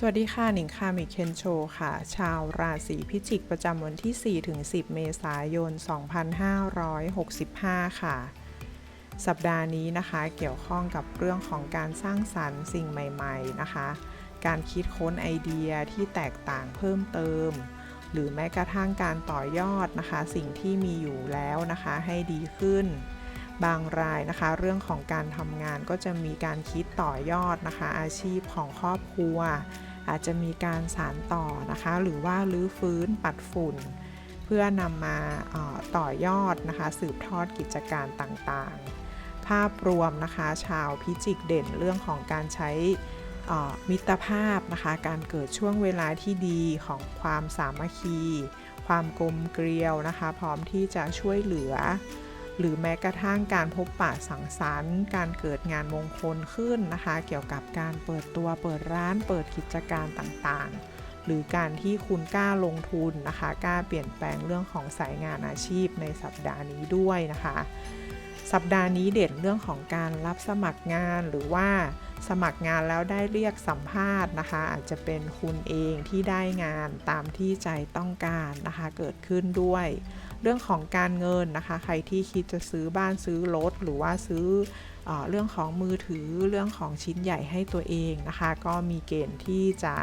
สวัสดีค่ะ หนิงคามิเคนโชค่ะ ชาวราศีพิจิกประจำวันที่4ถึง10 เมษายน 2565 ค่ะ สัปดาห์นี้นะคะเกี่ยวข้องกับเรื่องของการสร้างสรรค์สิ่งใหม่ๆนะคะ การคิดค้นไอเดียที่แตกต่างเพิ่มเติม หรือแม้กระทั่งการต่อยอดนะคะ สิ่งที่มีอยู่แล้วนะคะให้ดีขึ้น บางรายนะคะ เรื่องของการทำงานก็จะมีการคิดต่อยอดนะคะ อาชีพของครอบครัว อาจจะมีการสารต่อนะคะ หรือว่ารื้อฟื้นปัดฝุ่น เพื่อนำมาต่อยอดนะคะ สืบทอดกิจการต่างๆ ภาพรวมนะคะ ชาวพิจิกเด่นเรื่องของการใช้มิตรภาพนะคะ การเกิดช่วงเวลาที่ดีของความสามัคคี ความกลมเกลียวนะคะ พร้อมที่จะช่วยเหลือ หรือแม้กระทั่งการพบปะสังสรรค์ การเกิดงานมงคลขึ้นนะคะ เกี่ยวกับการเปิดตัวเปิดร้านเปิดกิจการต่างๆหรือการที่คุณกล้าลงทุนนะคะกล้าเปลี่ยนแปลงเรื่องของสายงานอาชีพในสัปดาห์นี้ด้วยนะคะ สัปดาห์นี้เด่นเรื่องของการรับสมัครงานหรือว่าสมัครงานแล้วได้เรียกสัมภาษณ์นะคะ อาจจะเป็นคุณเองที่ได้งานตามที่ใจต้องการนะคะ เกิดขึ้นด้วย เรื่องของการเงินนะคะ ใครที่คิดจะซื้อบ้านซื้อรถหรือว่าซื้อเอเรื่องของมือถือเรื่องของชิ้นใหญ่ให้ตัวเองนะคะ ก็มีเกณฑ์ที่จะ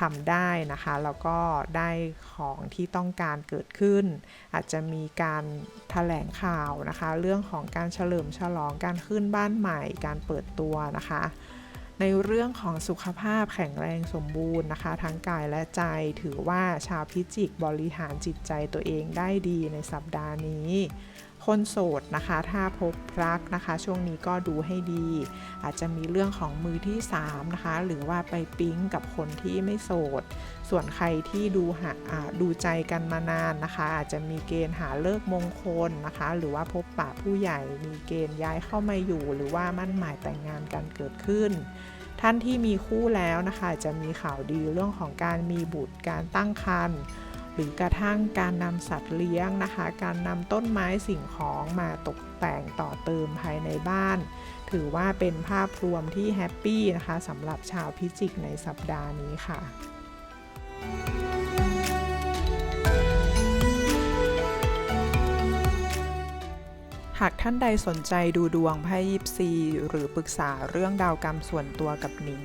ทำได้นะคะแล้วก็ได้ของที่ต้องการเกิดขึ้น อาจจะมีการแถลงข่าวนะคะ เรื่องของการเฉลิมฉลองการขึ้นบ้านใหม่การเปิดตัวนะคะ ในเรื่องของสุขภาพแข็งแรงสมบูรณ์นะคะ ทั้งกายและใจถือว่าชาวพิจิกบริหารจิตใจตัวเองได้ดีในสัปดาห์นี้ คนโสดนะคะ ถ้าพบรักนะคะ ช่วงนี้ก็ดูให้ดี อาจจะมีเรื่องของมือที่3นะคะ หรือว่าไปปิ๊งกับคนที่ไม่โสด ส่วนใครที่ดูหาดูใจกันมานานนะคะ อาจจะมีเกณฑ์หาเลิกมงคลนะคะ หรือว่าพบปะผู้ใหญ่ มีเกณฑ์ย้ายเข้ามาอยู่ หรือว่ามั่นหมายแต่งงานกันเกิดขึ้นท่านที่มีคู่แล้วนะคะ จะมีข่าวดีเรื่องของการมีบุตรการตั้งครรภ์ หรือกระทั่งการนำสัตว์เลี้ยงนะคะ การนำต้นไม้สิ่งของมาตกแต่งต่อเติมภายในบ้าน ถือว่าเป็นภาพรวมที่แฮปปี้นะคะสำหรับชาวพิจิกในสัปดาห์นี้ค่ะหากท่านใดสนใจดูดวงไพ่ยิปซี หรือปรึกษาเรื่องดาวกรรมส่วนตัวกับหนิง